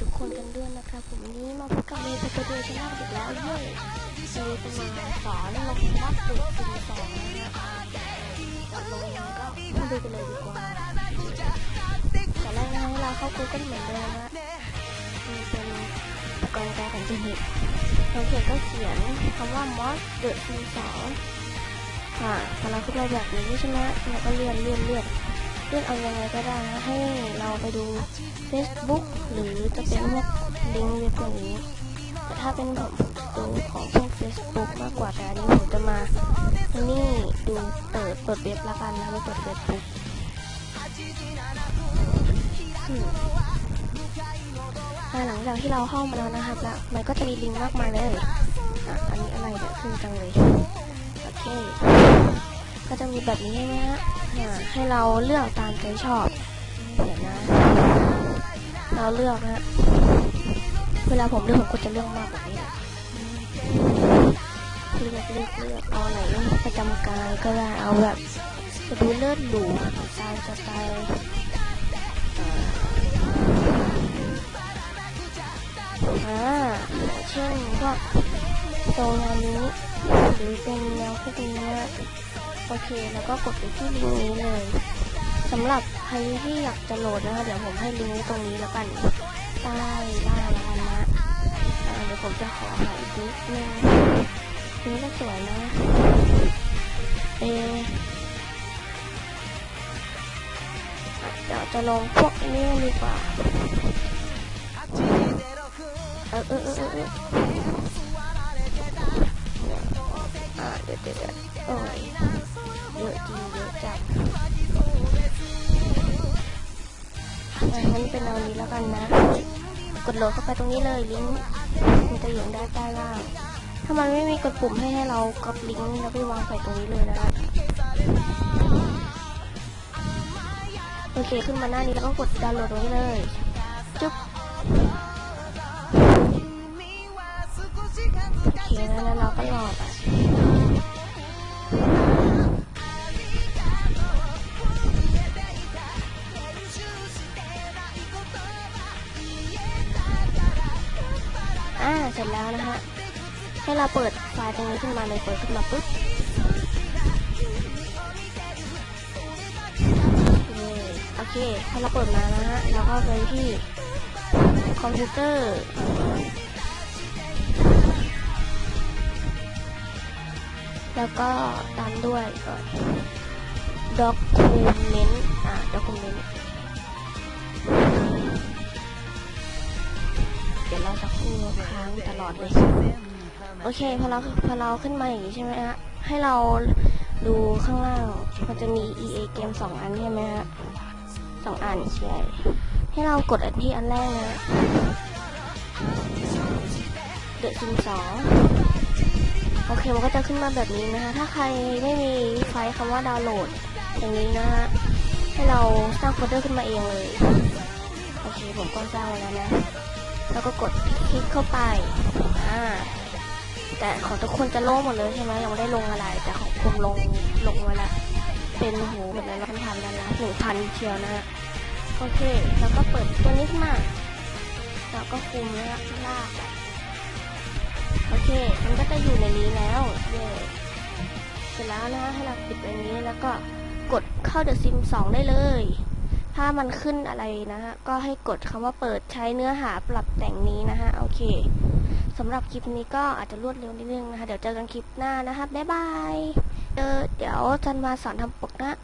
ทุกคนกันด้วยนะคะวันนี้มาพบกับเมย์สตูดิโอชนลอีกแล้วเย้เมย์จะมาสอนลงวัดเด็กสิ่งสองนะฮะก่อนลงก็มาดูกันเลยดีกว่าแต่แรกนะให้เราเข้า Google เหมือนเดิมนะมีเป็นอุปกรณ์การข่งขันเน็ตเราเขียนก็เขียนคำว่า mod the สิ่งสองค่ะพอเราขึ้นมาแบบนี้ใช่ไหมเราก็เลื่อนเลื่อนเลื่อน เลื่อนเอายังไงก็ได้นะให้เราไปดู Facebook หรือจะเป็นพวกลิงก์เว็บอย่างนี้แต่ถ้าเป็นผมดูของพวก Facebook มากกว่าแต่อันนี้ผมจะมาที่นี่ดูเปิดเปิดเว็บละกันนะไม่เปิด Facebook อืมาหลังจากที่เราเข้ามาแล้วนะครับแล้วมันก็จะมีลิงก์มากมายเลยอะอันนี้อะไรเนี่ยขึ้นจังเลย โอเค ก็จะมีแบบนี้ใช่ไหมฮะให้เราเลือกตามใจชอบเดี๋ยวนะ เราเลือกนะเวลาผมเลือกผมก็จะเลือกมากกว่านี้เลือกเลือกเลือกเอาไหนประจำกายก็ได้เอาแบบจะดูเลือดหรูสไตล์สไตล์อ่าเช่นก็โซนนวนี้หรือเป็นแนวพวกนี้ โอเค แล้วก็กดไปที่ลิงก์นี้เลยสำหรับใครที่อยากจะโหลดนะคะเดี๋ยวผมให้ลิงก์ตรงนี้แล้วกันใต้ล่างแล้วกันนะอ่าเดี๋ยวผมจะขอหาอีกนิดนึงนี่ก็สวยนะเอเดี๋ยวจะลองพวกนี้ดีกว่าเออเออเออเออ อ่าเดี๋ยวเดี๋ยวเยวโอ้ยเยอะจริงเยอะจังงั้นเป็นเอานี้แล้วกันนะ กดโหลดเข้าไปตรงนี้เลยลิงก์มันจะอยู่ด้านใต้ล่างถ้ามันไม่มีกดปุ่มให้ให้เรากดลิงก์แล้วไปวางใส่ตรงนี้เลยนะคะโอเคขึ้นมาหน้านี้แล้วก็กดดาวน์โหลดตรงนี้เลยจุ๊บ เคแล้วแล้วเราก็รอไปอ่าเสร็จแล้วนะฮะให้เราเปิดไฟล์ตรงนี้ขึ้นมาเลยเปิดขึ้นมาปุ๊บโอเคพอเราเปิดมานะฮะเราก็ไปที่คอมพิวเตอร์ แล้วก็ตามด้วยก่อน document อ่า document เดี๋ยวเราจะครู่ค้างตลอดเลย โอเค พอเราพอเราขึ้นมาอย่างนี้ใช่ไหมฮะ ให้เราดูข้างล่าง มันจะมี EA เกมสองอันใช่ไหมฮะสองอันใช่ให้เรากดอันที่อันแรกนะ เดอะซิมสอง โอเคมันก็จะขึ้นมาแบบนี้นะคะ ถ้าใครไม่มีไฟล์คำว่าดาวน์โหลดอย่างนี้นะฮะให้เราสร้างโฟลเดอร์ขึ้นมาเองเลย โอเคผมก็สร้างไว้แล้วนะ แล้วก็กดคลิกเข้าไป อ่า แต่ของทุกคนจะโล่งหมดเลยใช่ไหมยังไม่ได้ลงอะไร แต่ของผมลงลงไว้แล้วเป็นโหแบบนั้นพันพันแล้วนะหนึ่งพันเชียวนะโอเค แล้วก็เปิดตัวนี้ขึ้นมา แล้วก็คุมแล้วลาก มันก็จะอยู่ในนี้แล้วเย้เสร็จแล้วนะให้เราปิดไปนี้แล้วก็กดเข้า The Sim 2 ได้เลย ถ้ามันขึ้นอะไรนะฮะ ก็ให้กดคำว่าเปิดใช้เนื้อหาปรับแต่งนี้นะฮะ โอเคสำหรับคลิปนี้ก็อาจจะรวดเร็วนิดนึงนะคะ เดี๋ยวเจอกันคลิปหน้านะคะบ๊ายบายเออเดี๋ยวจันมาสอนทำปกนะ